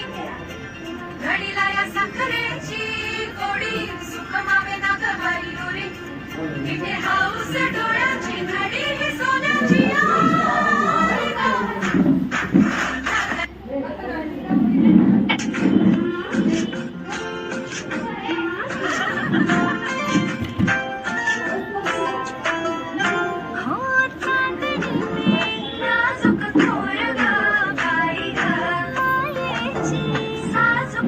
घडीला या साखरेची गोडी सुख मावे ना गवारी गोरी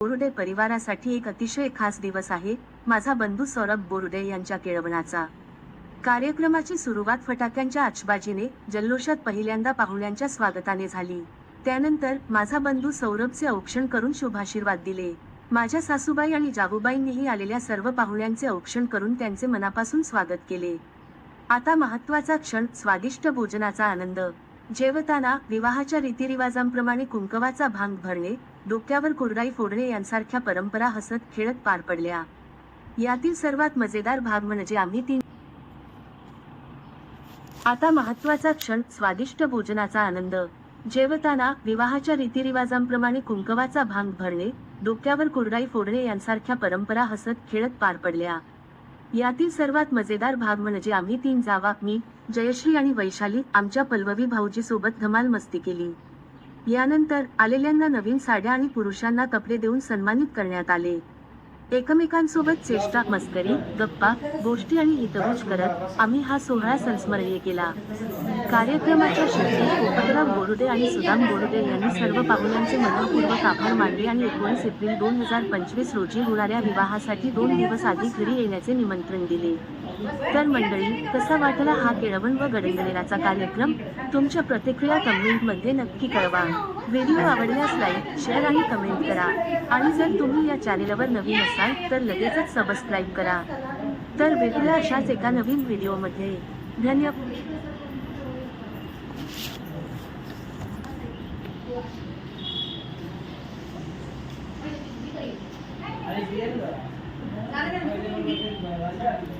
बोरुडे परिवारासाठी एक अतिशय खास दिवस आहे माझा बंधू सौरभ बोरुडे यांच्या केळवणाचा. कार्यक्रमाची सुरुवात फटाक्यांच्या आचबाजीने जल्लोषात पहिल्यांदा पाहुण्यांच्या स्वागताने झाली. त्यानंतर माझा बंधू सौरभचे औक्षण करून शुभाशीर्वाद दिले. माझ्या सासूबाई आणि जागूबाईंनीही आलेल्या सर्व पाहुण्यांचे औक्षण करून त्यांचे मनापासून स्वागत केले. आता महत्त्वाचा क्षण स्वादिष्ट भोजनाचा आनंद. जेवताना विवाहाच्या रीतिरिवाजांप्रमाणे कुंकवाचा भांग भरणे डोक्यावर कुरडाई फोडणे यांसारख्या परंपरा हसत खेळत पार पडल्या. यातील सर्वात मजेदार भाग म्हणजे आम्ही तीन आता महत्त्वाचा क्षण स्वादिष्ट भोजनाचा आनंद. जेवताना विवाहाच्या रीतिरिवाजांप्रमाणे कुंकवाचा भांग भरणे डोक्यावर कुरडाई फोडणे यांसारख्या परंपरा हसत खेळत पार पडल्या. यातील सर्वात मजेदार भाग म्हणजे आम्ही तीन जावा मी जयश्री आणि वैशाली आमच्या पल्लवी भाऊजी सोबत धमाल मस्ती केली. यानंतर आलेल्यांना नवीन साड्या आणि पुरुषांना कपडे देऊन सन्मानित करण्यात आले. एकमेकांसोबत चेष्टा मस्करी गप्पा गोष्टी आणि हितगुज करत आम्ही हा सोहळा संस्मरणीय केला. कार्यक्रमाच्या शेवटी पोपटराव बोरुडे आणि सुदाम बोरुडे यांनी सर्व पाहुण्यांचे मनपूर्वक आभार मानले आणि एकोणीस एप्रिल दोन हजार पंचवीस रोजी होणाऱ्या विवाहासाठी दोन दिवस आधी घरी येण्याचे निमंत्रण दिले. तर मंडळी कसा वाटला हा केळवण व गडंगणेराचा कार्यक्रम? तुमच्या प्रतिक्रिया कमेंटमध्ये नक्की कळवा. व्हिडिओ आवडल्यास लाईक शेअर आणि कमेंट करा. आणि जर तुम्ही या चॅनेलवर नवीन असाल तर लगेचच सबस्क्राईब करा. तर भेटूया अशाच एका नवीन व्हिडिओमध्ये. धन्यवाद. Gracias.